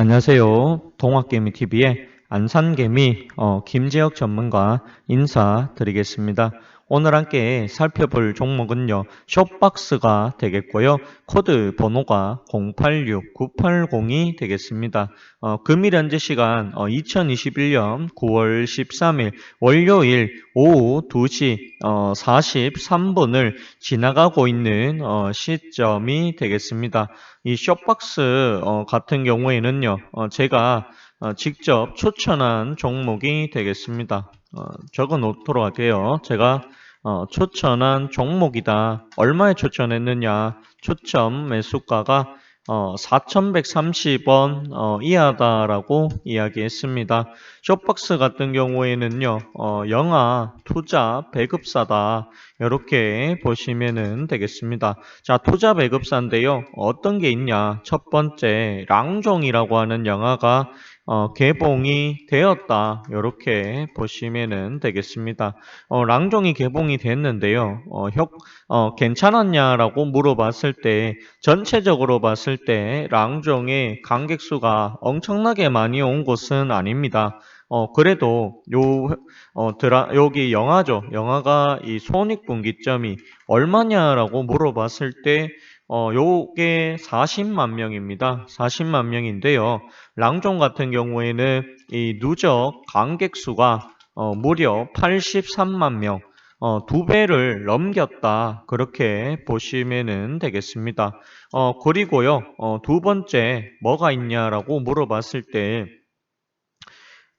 안녕하세요. 동학개미TV의 안산개미 어, 김재혁 전문가 인사드리겠습니다. 오늘 함께 살펴볼 종목은요. 숏박스가 되겠고요. 코드 번호가 086980이 되겠습니다. 어, 금일 현재 시간 어, 2021년 9월 13일 월요일 오후 2시 어, 43분을 지나가고 있는 어, 시점이 되겠습니다. 이 숏박스 어, 같은 경우에는요. 어, 제가 어, 직접 추천한 종목이 되겠습니다. 어, 적어 놓도록 할게요. 제가 어, 추천한 종목이다. 얼마에 추천했느냐? 추천 매수가가 어, 4,130원 어, 이하다라고 이야기했습니다. 쇼박스 같은 경우에는요, 어, 영아 투자 배급사다. 이렇게 보시면 되겠습니다. 자, 투자 배급사인데요. 어떤 게 있냐? 첫 번째, 랑종이라고 하는 영화가 어, 개봉이 되었다. 이렇게 보시면 되겠습니다. 어, 랑종이 개봉이 됐는데요. 어, 효, 어, 괜찮았냐라고 물어봤을 때 전체적으로 봤을 때 랑종의 관객 수가 엄청나게 많이 온 곳은 아닙니다. 어, 그래도 요, 어, 드라, 여기 영화죠. 영화가 이 손익분기점이 얼마냐라고 물어봤을 때 어, 요게 40만 명입니다. 40만 명인데요. 랑종 같은 경우에는 이 누적 관객 수가 어, 무려 83만 명, 어, 두 배를 넘겼다. 그렇게 보시면 되겠습니다. 어, 그리고요, 어, 두 번째 뭐가 있냐라고 물어봤을 때,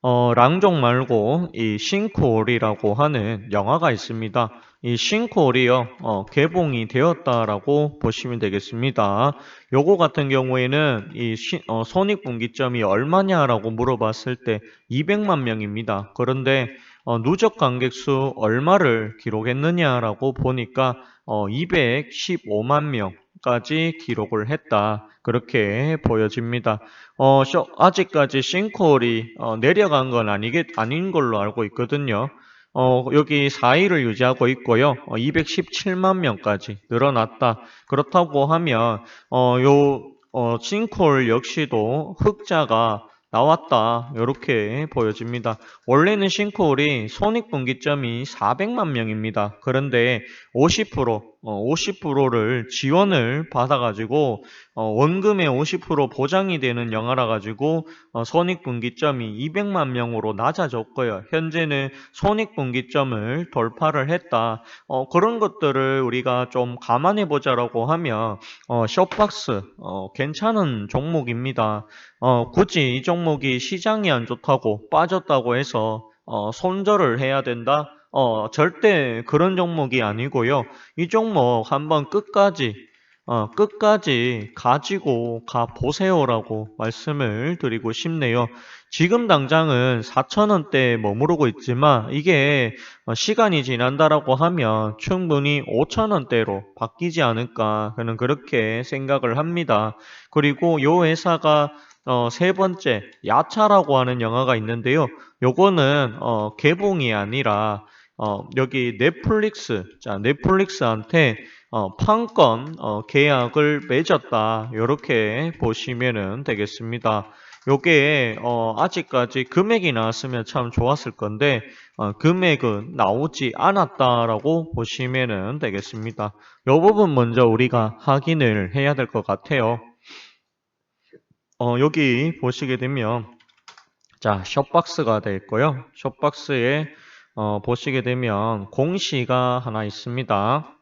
어, 랑종 말고 이 싱크홀이라고 하는 영화가 있습니다. 이 싱크홀이요, 어, 개봉이 되었다라고 보시면 되겠습니다. 요거 같은 경우에는 이 시, 어, 손익분기점이 얼마냐라고 물어봤을 때 200만 명입니다. 그런데 어, 누적 관객 수 얼마를 기록했느냐라고 보니까 어, 215만 명 까지 기록을 했다. 그렇게 보여집니다. 어, 쇼, 아직까지 싱크홀이 어, 내려간 건 아니겠, 아닌 걸로 알고 있거든요. 어, 여기 4위를 유지하고 있고요. 어, 217만 명까지 늘어났다. 그렇다고 하면 어, 요 어, 싱크홀 역시도 흑자가 나왔다. 이렇게 보여집니다. 원래는 싱크홀이 손익분기점이 400만 명입니다. 그런데 50% 어, 50%를 지원을 받아가지고 어, 원금의 50% 보장이 되는 영화라 가지고 어, 손익분기점이 200만 명으로 낮아졌고요. 현재는 손익분기점을 돌파를 했다. 어, 그런 것들을 우리가 좀 감안해 보자라고 하면 어, 어, 괜찮은 종목입니다. 어, 굳이 이 종목이 시장이 안 좋다고 빠졌다고 해서 어, 손절을 해야 된다. 어, 절대 그런 종목이 아니고요. 이 종목 한번 끝까지, 어, 끝까지 가지고 가 보세요라고 말씀을 드리고 싶네요. 지금 당장은 4,000원대에 머무르고 있지만 이게 어, 시간이 지난다라고 하면 충분히 5,000원대로 바뀌지 않을까 저는 그렇게 생각을 합니다. 그리고 요 회사가 어, 세 번째 야차라고 하는 영화가 있는데요. 요거는 어, 개봉이 아니라 어, 여기 넷플릭스, 자, 넷플릭스한테 어, 판권 어, 계약을 맺었다. 이렇게 보시면 되겠습니다. 요게 어, 아직까지 금액이 나왔으면 참 좋았을 건데 어, 금액은 나오지 않았다라고 보시면 되겠습니다. 이 부분 먼저 우리가 확인을 해야 될 것 같아요. 어, 여기 보시게 되면 자, 숏박스가 될 거요. 숏박스에 어, 보시게 되면 공시가 하나 있습니다.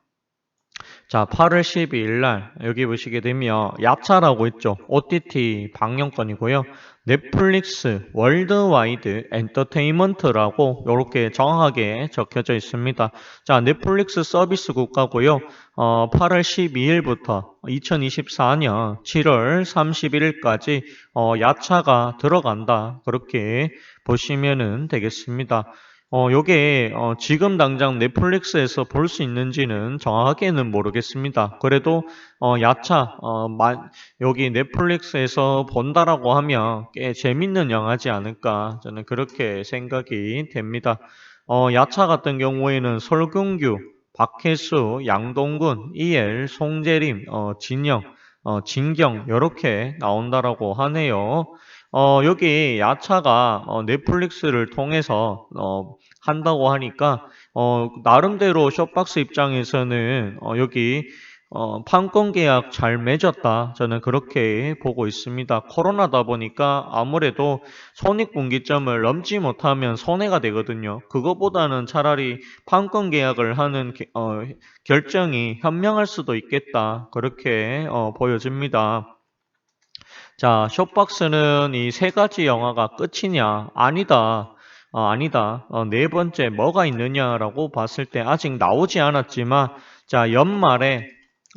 자, 8월 12일 날 여기 보시게 되면 야차라고 있죠. OTT 방영권이고요. 넷플릭스 월드와이드 엔터테인먼트라고 이렇게 정확하게 적혀져 있습니다. 자, 넷플릭스 서비스 국가고요. 어, 8월 12일부터 2024년 7월 31일까지 어, 야차가 들어간다. 그렇게 보시면 되겠습니다. 어, 요게, 어, 지금 당장 넷플릭스에서 볼 수 있는지는 정확하게는 모르겠습니다. 그래도, 어, 야차, 어, 마, 여기 넷플릭스에서 본다라고 하면 꽤 재밌는 영화지 않을까. 저는 그렇게 생각이 됩니다. 어, 야차 같은 경우에는 설경규, 박혜수, 양동근, 이엘, 송재림, 어, 진영, 어, 진경 이렇게 나온다라고 하네요. 어, 여기 야차가 어, 넷플릭스를 통해서 어, 한다고 하니까 어, 나름대로 쇼박스 입장에서는 어, 여기 어, 판권 계약 잘 맺었다. 저는 그렇게 보고 있습니다. 코로나다 보니까 아무래도 손익분기점을 넘지 못하면 손해가 되거든요. 그거보다는 차라리 판권 계약을 하는 게- 어, 결정이 현명할 수도 있겠다. 그렇게 어, 보여집니다. 자, 쇼박스는 이 세 가지 영화가 끝이냐? 아니다. 어, 아니다. 어, 네 번째 뭐가 있느냐라고 봤을 때 아직 나오지 않았지만 자, 연말에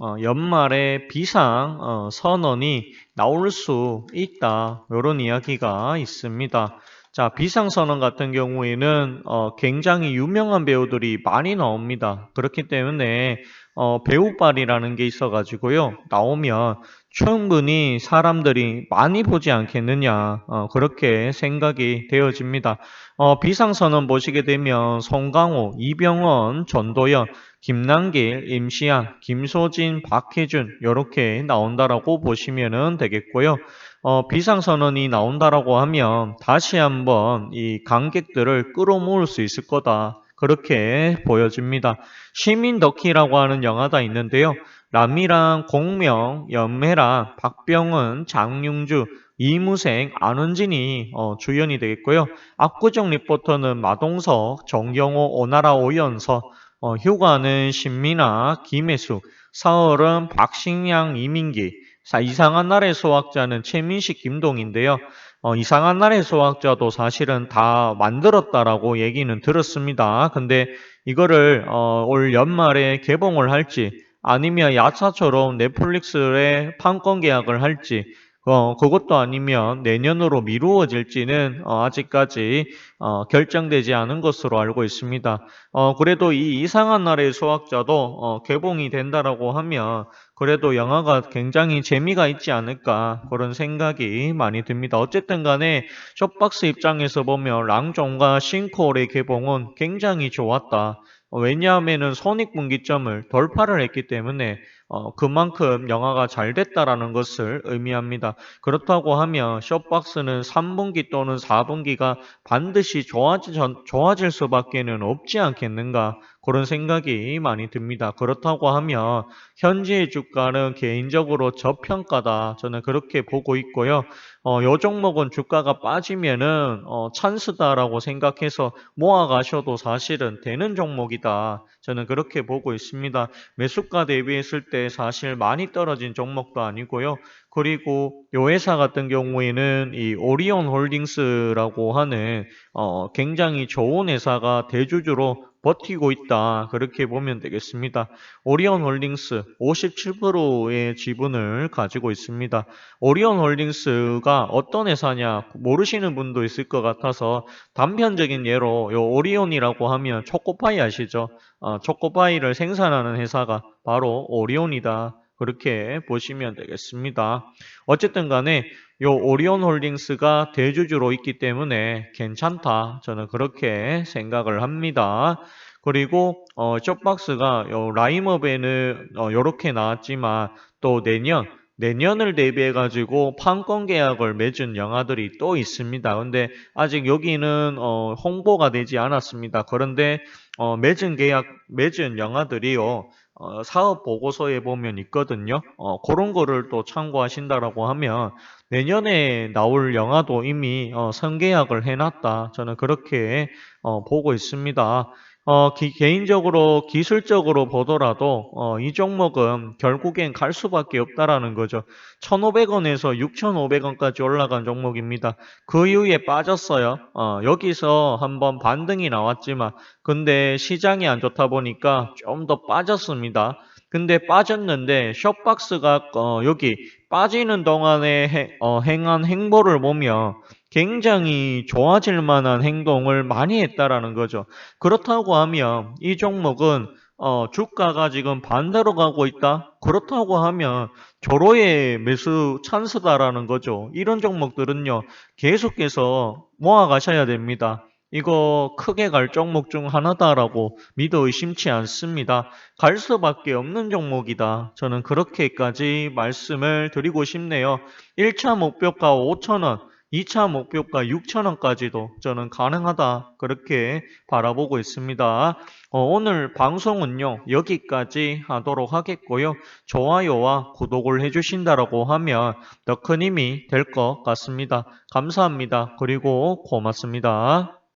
어, 연말에 비상 어, 선언이 나올 수 있다. 이런 이야기가 있습니다. 자, 비상 선언 같은 경우에는 어, 굉장히 유명한 배우들이 많이 나옵니다. 그렇기 때문에 어, 배우발이라는 게 있어가지고요. 나오면 충분히 사람들이 많이 보지 않겠느냐, 어, 그렇게 생각이 되어집니다. 어, 비상선언 보시게 되면 송강호, 이병헌, 전도연, 김남길, 임시완, 김소진, 박혜준 이렇게 나온다라고 보시면 되겠고요. 어, 비상선언이 나온다라고 하면 다시 한번 이 관객들을 끌어모을 수 있을 거다. 그렇게 보여집니다. 시민 덕키라고 하는 영화가 있는데요. 남이랑 공명, 연매랑 박병은, 장윤주, 이무생, 안은진이 어, 주연이 되겠고요. 압구정 리포터는 마동석, 정경호, 오나라 오연서, 어, 휴가는 신민아, 김혜수, 사월은 박신양, 이민기, 사, 이상한 날의 소학자는 최민식, 김동인데요. 어, 이상한 날의 소학자도 사실은 다 만들었다라고 얘기는 들었습니다. 근데 이거를 어, 올 연말에 개봉을 할지 아니면 야차처럼 넷플릭스에 판권 계약을 할지 어, 그것도 아니면 내년으로 미루어질지는 어, 아직까지 어, 결정되지 않은 것으로 알고 있습니다. 어, 그래도 이 이상한 나라의 수학자도 어, 개봉이 된다라고 하면 그래도 영화가 굉장히 재미가 있지 않을까 그런 생각이 많이 듭니다. 어쨌든 간에 숍박스 입장에서 보면 랑종과 싱코올의 개봉은 굉장히 좋았다. 어, 왜냐하면은 손익분기점을 돌파를 했기 때문에 어, 그만큼 영화가 잘 됐다라는 것을 의미합니다. 그렇다고 하면 숍박스는 3분기 또는 4분기가 반드시 좋아지, 좋아질 수밖에는 없지 않겠는가 그런 생각이 많이 듭니다. 그렇다고 하면 현재의 주가는 개인적으로 저평가다 저는 그렇게 보고 있고요. 어, 요 종목은 주가가 빠지면은 어, 찬스다라고 생각해서 모아 가셔도 사실은 되는 종목이다. 저는 그렇게 보고 있습니다. 매수가 대비했을 때 사실 많이 떨어진 종목도 아니고요. 그리고 요 회사 같은 경우에는 이 오리온 홀딩스라고 하는 어, 굉장히 좋은 회사가 대주주로 버티고 있다. 그렇게 보면 되겠습니다. 오리온 홀딩스 57%의 지분을 가지고 있습니다. 오리온 홀딩스가 어떤 회사냐 모르시는 분도 있을 것 같아서 단편적인 예로 요 오리온이라고 하면 초코파이 아시죠? 어, 초코파이를 생산하는 회사가 바로 오리온이다. 그렇게 보시면 되겠습니다. 어쨌든 간에 요 오리온 홀딩스가 대주주로 있기 때문에 괜찮다. 저는 그렇게 생각을 합니다. 그리고 어, 쪽박스가 요 라임업에는 어, 요렇게 나왔지만 또 내년 내년을 대비해 가지고 판권 계약을 맺은 영화들이 또 있습니다. 근데 아직 여기는 어, 홍보가 되지 않았습니다. 그런데 어, 맺은 계약 맺은 영화들이요. 어, 사업 보고서에 보면 있거든요. 어, 그런 거를 또 참고하신다라고 하면 내년에 나올 영화도 이미 어, 선계약을 해놨다. 저는 그렇게 어, 보고 있습니다. 어, 기- 개인적으로 기술적으로 보더라도 어, 이 종목은 결국엔 갈 수밖에 없다라는 거죠. 1,500원에서 6,500원까지 올라간 종목입니다. 그 이후에 빠졌어요. 어, 여기서 한번 반등이 나왔지만 근데 시장이 안 좋다 보니까 좀 더 빠졌습니다. 근데 빠졌는데 숍박스가 어, 여기 빠지는 동안에 해- 어, 행한 행보를 보면 굉장히 좋아질 만한 행동을 많이 했다라는 거죠. 그렇다고 하면 이 종목은 어, 주가가 지금 반대로 가고 있다? 그렇다고 하면 조로의 매수 찬스다라는 거죠. 이런 종목들은요, 계속해서 모아 가셔야 됩니다. 이거 크게 갈 종목 중 하나다라고 믿어 의심치 않습니다. 갈 수밖에 없는 종목이다. 저는 그렇게까지 말씀을 드리고 싶네요. 1차 목표가 5천원, 2차 목표가 6천원까지도 저는 가능하다. 그렇게 바라보고 있습니다. 어, 오늘 방송은요, 여기까지 하도록 하겠고요. 좋아요와 구독을 해주신다라고 하면 더 큰 힘이 될 것 같습니다. 감사합니다. 그리고 고맙습니다.